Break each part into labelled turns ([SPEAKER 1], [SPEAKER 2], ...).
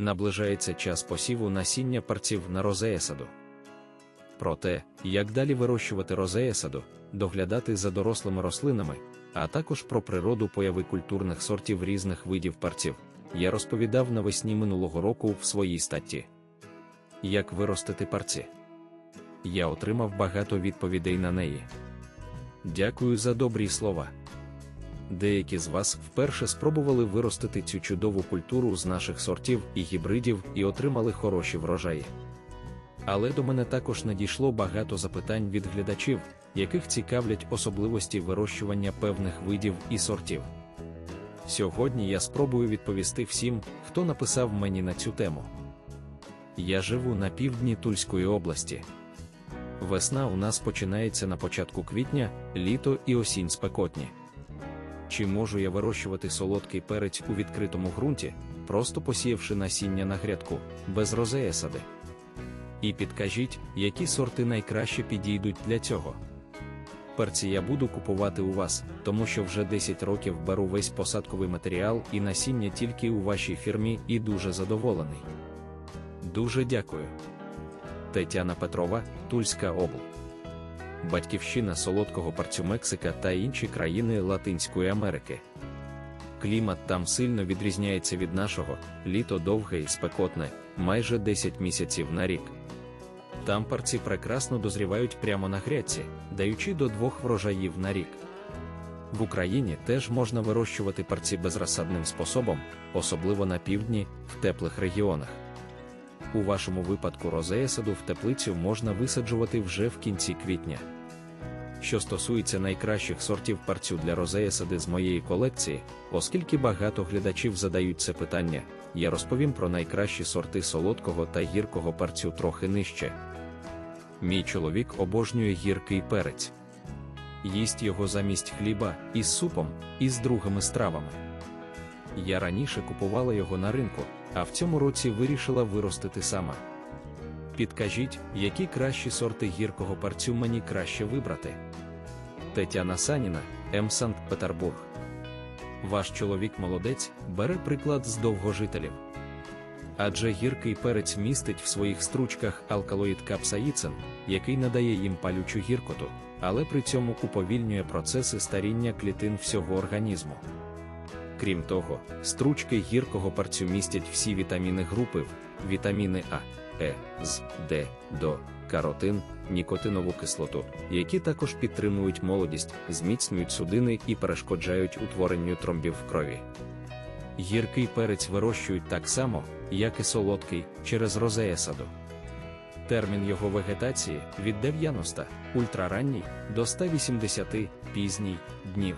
[SPEAKER 1] наближається час посіву насіння парців на розеясаду. Про те, як далі вирощувати розеясаду, доглядати за дорослими рослинами, а також про природу появи культурних сортів різних видів парців, я розповідав навесні минулого року в своїй статті. Як виростити парці? Я отримав багато відповідей на неї. Дякую за добрі слова. Деякі з вас вперше спробували виростити цю чудову культуру з наших сортів і гібридів і отримали хороші врожаї. Але до мене також надійшло багато запитань від глядачів, яких цікавлять особливості вирощування певних видів і сортів. Сьогодні я спробую відповісти всім, хто написав мені на цю тему. Я живу на півдні Тульської області. Весна у нас починається на початку квітня, літо і осінь спекотні. Чи можу я вирощувати солодкий перець у відкритому ґрунті, просто посіявши насіння на грядку, без розеясади? І підкажіть, які сорти найкраще підійдуть для цього. Перці я буду купувати у вас, тому що вже 10 років беру весь посадковий матеріал і насіння тільки у вашій фірмі і дуже задоволений. Дуже дякую. Тетяна Петрова, Тульська обл. Батьківщина солодкого парцю Мексика та інші країни Латинської Америки. Клімат там сильно відрізняється від нашого, літо довге і спекотне, майже 10 місяців на рік. Там парці прекрасно дозрівають прямо на грядці, даючи до двох врожаїв на рік. В Україні теж можна вирощувати парці безрозсадним способом, особливо на півдні, в теплих регіонах. У вашому випадку розея саду в теплицю можна висаджувати вже в кінці квітня. Що стосується найкращих сортів парцю для розеясади з моєї колекції, оскільки багато глядачів задають це питання, я розповім про найкращі сорти солодкого та гіркого парцю трохи нижче. Мій чоловік обожнює гіркий перець. Їсть його замість хліба із супом і з другими стравами. Я раніше купувала його на ринку, а в цьому році вирішила виростити сама. Підкажіть, які кращі сорти гіркого парцю мені краще вибрати. Тетяна Саніна, М. Санкт-Петербург. Ваш чоловік молодець бере приклад з довгожителів. Адже гіркий перець містить в своїх стручках алкалоїд капсаїцин, який надає їм палючу гіркоту, але при цьому уповільнює процеси старіння клітин всього організму. Крім того, стручки гіркого парцю містять всі вітаміни групи, вітаміни А, Е, З, Д, До, каротин, нікотинову кислоту, які також підтримують молодість, зміцнюють судини і перешкоджають утворенню тромбів в крові. Гіркий перець вирощують так само, як і солодкий, через розея саду. Термін його вегетації від 90 ультраранній до 180 пізній днів.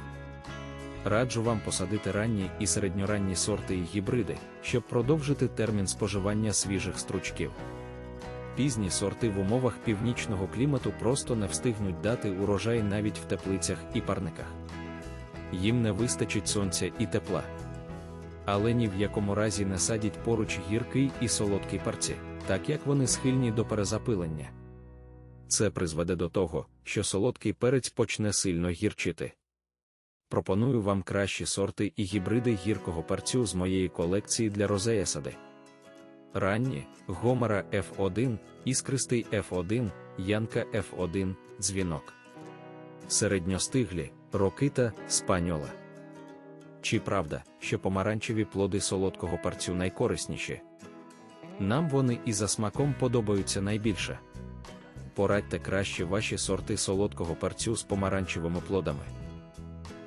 [SPEAKER 1] Раджу вам посадити ранні і середньоранні сорти і гібриди, щоб продовжити термін споживання свіжих стручків. Пізні сорти в умовах північного клімату просто не встигнуть дати урожай навіть в теплицях і парниках. Їм не вистачить сонця і тепла. Але ні в якому разі не садять поруч гіркий і солодкий парці, так як вони схильні до перезапилення. Це призведе до того, що солодкий перець почне сильно гірчити. Пропоную вам кращі сорти і гібриди гіркого парцю з моєї колекції для розеясади. Ранні Гомера F1, іскристий F1, Янка F1, дзвінок. Середньостиглі Рокита Спаньола. Чи правда, що помаранчеві плоди солодкого парцю найкорисніші? Нам вони і за смаком подобаються найбільше. Порадьте краще ваші сорти солодкого парцю з помаранчевими плодами.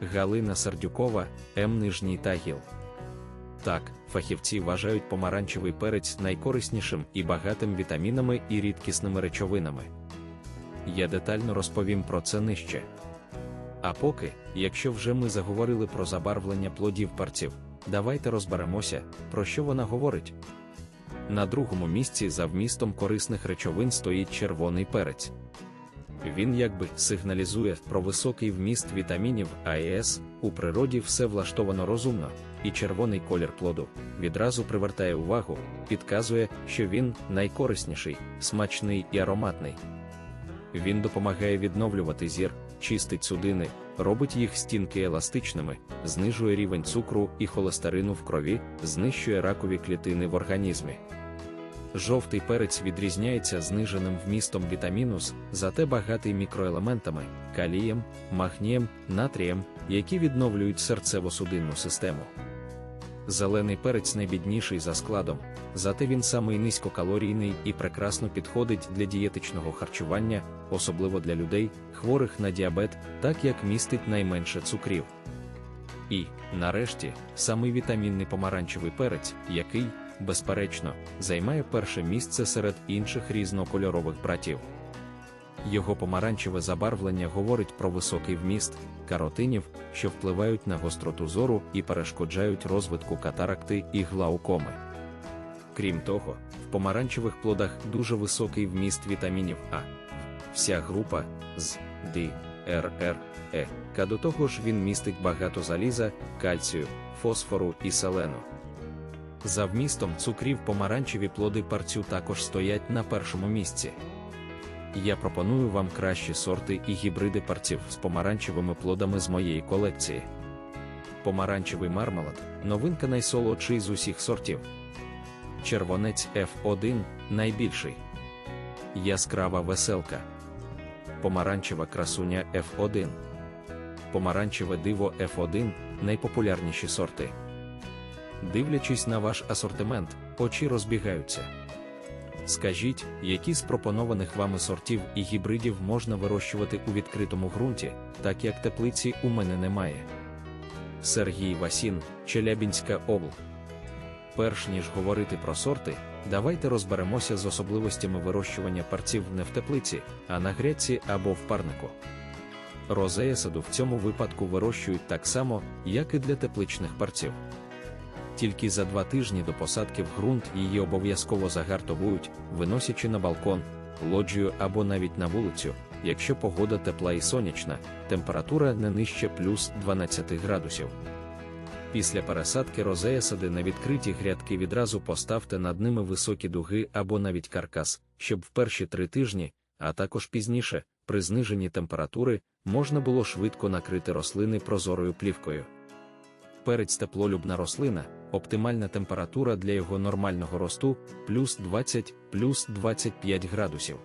[SPEAKER 1] Галина Сердюкова, М. Нижній Тагіл. Так, фахівці вважають помаранчевий перець найкориснішим і багатим вітамінами і рідкісними речовинами. Я детально розповім про це нижче. А поки, якщо вже ми заговорили про забарвлення плодів парців, давайте розберемося, про що вона говорить. На другому місці за вмістом корисних речовин стоїть червоний перець. Він якби сигналізує про високий вміст вітамінів А і у природі все влаштовано розумно, і червоний колір плоду відразу привертає увагу, підказує, що він найкорисніший, смачний і ароматний. Він допомагає відновлювати зір, чистить судини, робить їх стінки еластичними, знижує рівень цукру і холестерину в крові, знищує ракові клітини в організмі. Жовтий перець відрізняється зниженим вмістом вітамінус, зате багатий мікроелементами, калієм, магнієм, натрієм, які відновлюють серцево-судинну систему. Зелений перець найбідніший за складом, зате він самий низькокалорійний і прекрасно підходить для дієтичного харчування, особливо для людей, хворих на діабет, так як містить найменше цукрів. І, нарешті, самий вітамінний помаранчевий перець, який, безперечно, займає перше місце серед інших різнокольорових братів. Його помаранчеве забарвлення говорить про високий вміст каротинів, що впливають на гостроту зору і перешкоджають розвитку катаракти і глаукоми. Крім того, в помаранчевих плодах дуже високий вміст вітамінів А. Вся група з Д, Р, Р, Е, К до того ж він містить багато заліза, кальцію, фосфору і селену. За вмістом цукрів помаранчеві плоди парцю також стоять на першому місці. Я пропоную вам кращі сорти і гібриди парців з помаранчевими плодами з моєї колекції. Помаранчевий мармелад новинка найсолодший з усіх сортів. Червонець F1 найбільший. Яскрава веселка. Помаранчева красуня F1. Помаранчеве диво F1 найпопулярніші сорти. Дивлячись на ваш асортимент, очі розбігаються. Скажіть, які з пропонованих вами сортів і гібридів можна вирощувати у відкритому ґрунті, так як теплиці у мене немає. Сергій Васін, Челябінська обл. Перш ніж говорити про сорти, давайте розберемося з особливостями вирощування парців не в теплиці, а на грядці або в парнику. Розея саду в цьому випадку вирощують так само, як і для тепличних парців. Тільки за два тижні до посадки в ґрунт її обов'язково загартовують, виносячи на балкон, лоджію або навіть на вулицю, якщо погода тепла і сонячна, температура не нижче плюс 12 градусів. Після пересадки розея сади на відкриті грядки відразу поставте над ними високі дуги або навіть каркас, щоб в перші три тижні, а також пізніше, при зниженні температури, можна було швидко накрити рослини прозорою плівкою. Перець теплолюбна рослина, оптимальна температура для його нормального росту плюс 20 плюс 25 градусів.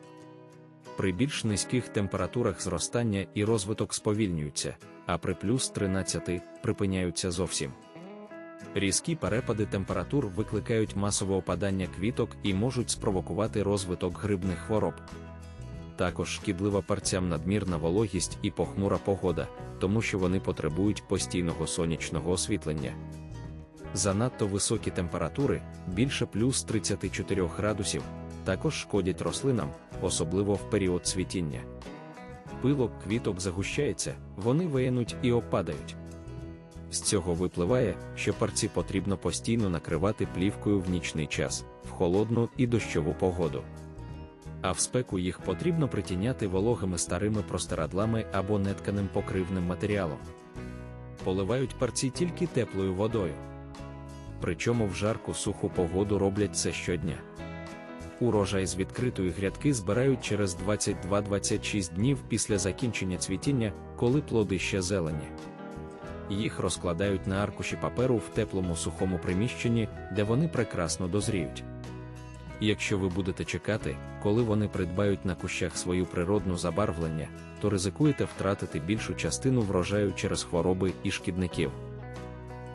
[SPEAKER 1] При більш низьких температурах зростання і розвиток сповільнюються, а при плюс 13 припиняються зовсім. Різкі перепади температур викликають масове опадання квіток і можуть спровокувати розвиток грибних хвороб. Також шкідлива парцям надмірна вологість і похмура погода, тому що вони потребують постійного сонячного освітлення. Занадто високі температури, більше плюс 34 градусів, також шкодять рослинам, особливо в період цвітіння. Пилок квіток загущається, вони виянуть і опадають. З цього випливає, що парці потрібно постійно накривати плівкою в нічний час, в холодну і дощову погоду. А в спеку їх потрібно притіняти вологими старими простирадлами або нетканим покривним матеріалом. Поливають парці тільки теплою водою. Причому в жарку суху погоду роблять це щодня. Урожай з відкритої грядки збирають через 22-26 днів після закінчення цвітіння, коли плоди ще зелені. Їх розкладають на аркуші паперу в теплому сухому приміщенні, де вони прекрасно дозріють. Якщо ви будете чекати, коли вони придбають на кущах свою природну забарвлення, то ризикуєте втратити більшу частину врожаю через хвороби і шкідників.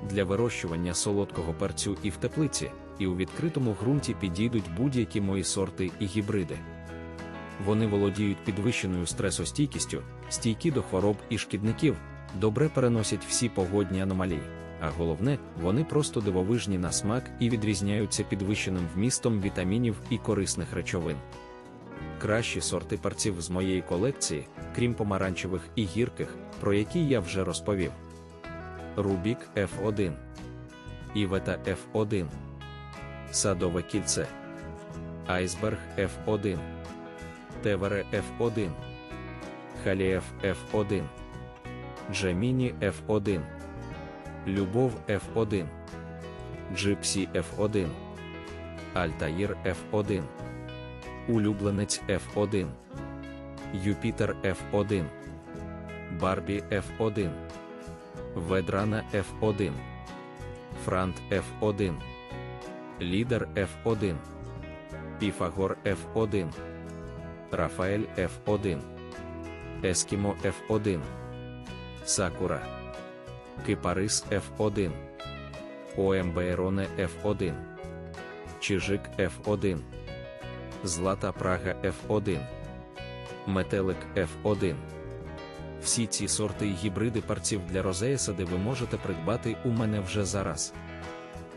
[SPEAKER 1] Для вирощування солодкого перцю і в теплиці, і у відкритому ґрунті підійдуть будь-які мої сорти і гібриди. Вони володіють підвищеною стресостійкістю, стійкі до хвороб і шкідників, добре переносять всі погодні аномалії а головне, вони просто дивовижні на смак і відрізняються підвищеним вмістом вітамінів і корисних речовин. Кращі сорти парців з моєї колекції, крім помаранчевих і гірких, про які я вже розповів. Рубік F1, Івета F1, Садове кільце, Айсберг F1, Тевере F1, Халієв F1, Джеміні F1. Любов F1, Джипсі F1, Альтаїр F1, Улюбленець F1, Юпітер F1, Барбі F1, Ведрана F1, Франт F1, Лідер F1, Піфагор F1, Рафаель F1, Ескімо F1, Сакура, Кипарис F1, ОМБ F1, Чижик F1, Злата Прага F1, Метелик F1. Всі ці сорти і гібриди парців для розеясади ви можете придбати у мене вже зараз.